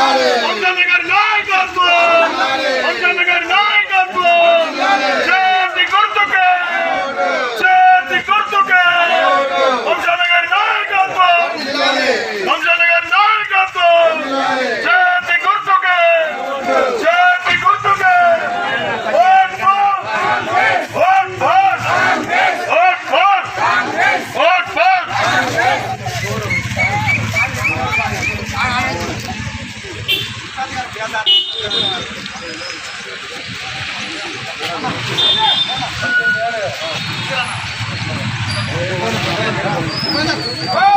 ఉండాలి. Vai lá.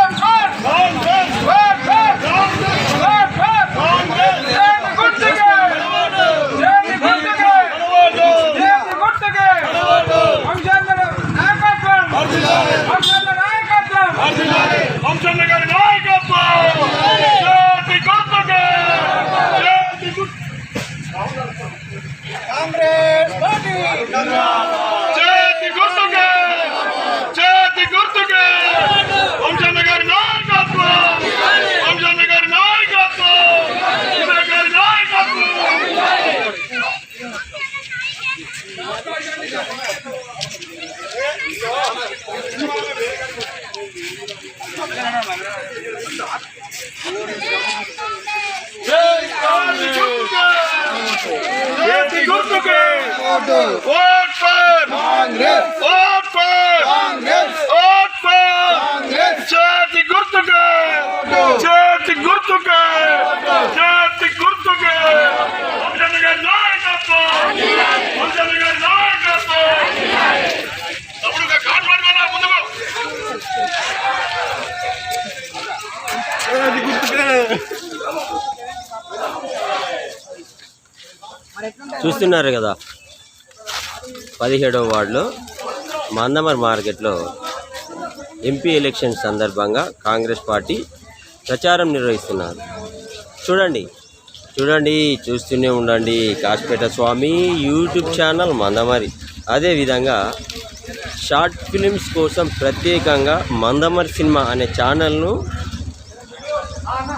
good looking. Vote for Congress. Vote for Congress. Vote for Congress. Charity good looking. Vote చూస్తున్నారు కదా. పదిహేడవ వార్డులో మందమర్ మార్కెట్లో ఎంపీ ఎలక్షన్ సందర్భంగా కాంగ్రెస్ పార్టీ ప్రచారం నిర్వహిస్తున్నారు. చూడండి చూడండి చూస్తూనే ఉండండి. Kashapeta Swamy YouTube channel Mandamarri. అదేవిధంగా షార్ట్ ఫిలిమ్స్ కోసం ప్రత్యేకంగా మందమరి సినిమా అనే ఛానల్ను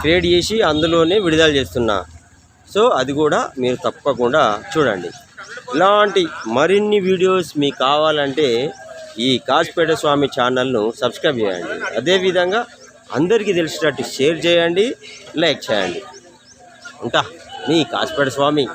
క్రియేట్ చేసి అందులోనే విడుదల చేస్తున్నా. సో అది కూడా మీరు తప్పకుండా చూడండి. ఇలాంటి మరిన్ని వీడియోస్ మీకు కావాలంటే ఈ కాసిపేట స్వామి ఛానల్ను సబ్స్క్రైబ్ చేయండి. అదేవిధంగా అందరికీ తెలిసినట్టు షేర్ చేయండి లైక్ చేయండి. ఉంటా? మీ కాసిపేట స్వామి.